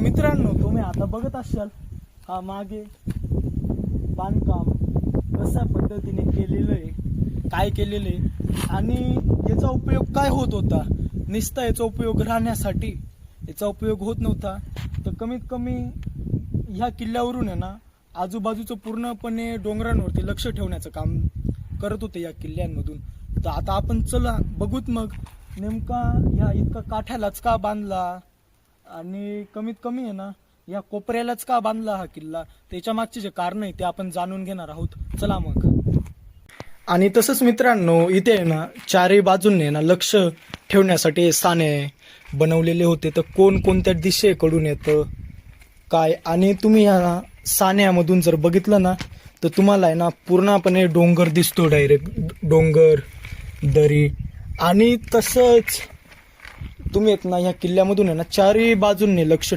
मित्रांनो तुम्ही आता बघत असाल हा मागे बांधकाम कशा पद्धतीने केलेलं आहे काय केलेलं आहे आणि याचा उपयोग काय होत होता? नुसता याचा उपयोग राहण्यासाठी याचा उपयोग होत नव्हता. तर कमीत कमी ह्या किल्ल्यावरून आहे ना आजूबाजूचं पूर्णपणे डोंगरांवरती लक्ष ठेवण्याचं काम करत होते या किल्ल्यांमधून. तर आता आपण चला बघूत मग नेमका ह्या इतका काठ्यालाच का बांधला? आणि कमीत कमी आहे ना या कोपऱ्यालाच का बांधला हा किल्ला? त्याच्या मागचे जे कारण आहे ते आपण जाणून घेणार आहोत. चला मग. आणि तसंच मित्रांनो इथे आहे ना चारही बाजूंनी आहे ना लक्ष ठेवण्यासाठी स्थाने बनवलेले होते. तर कोण कोणत्या दिशेकडून येतं काय? आणि तुम्ही या सान्यामधून जर बघितलं ना तर तुम्हाला आहे ना पूर्णपणे डोंगर दिसतो डायरेक्ट डोंगर दरी. आणि तसंच तुम्ही येत ना ह्या किल्ल्यामधून आहे ना चारही बाजूंनी लक्ष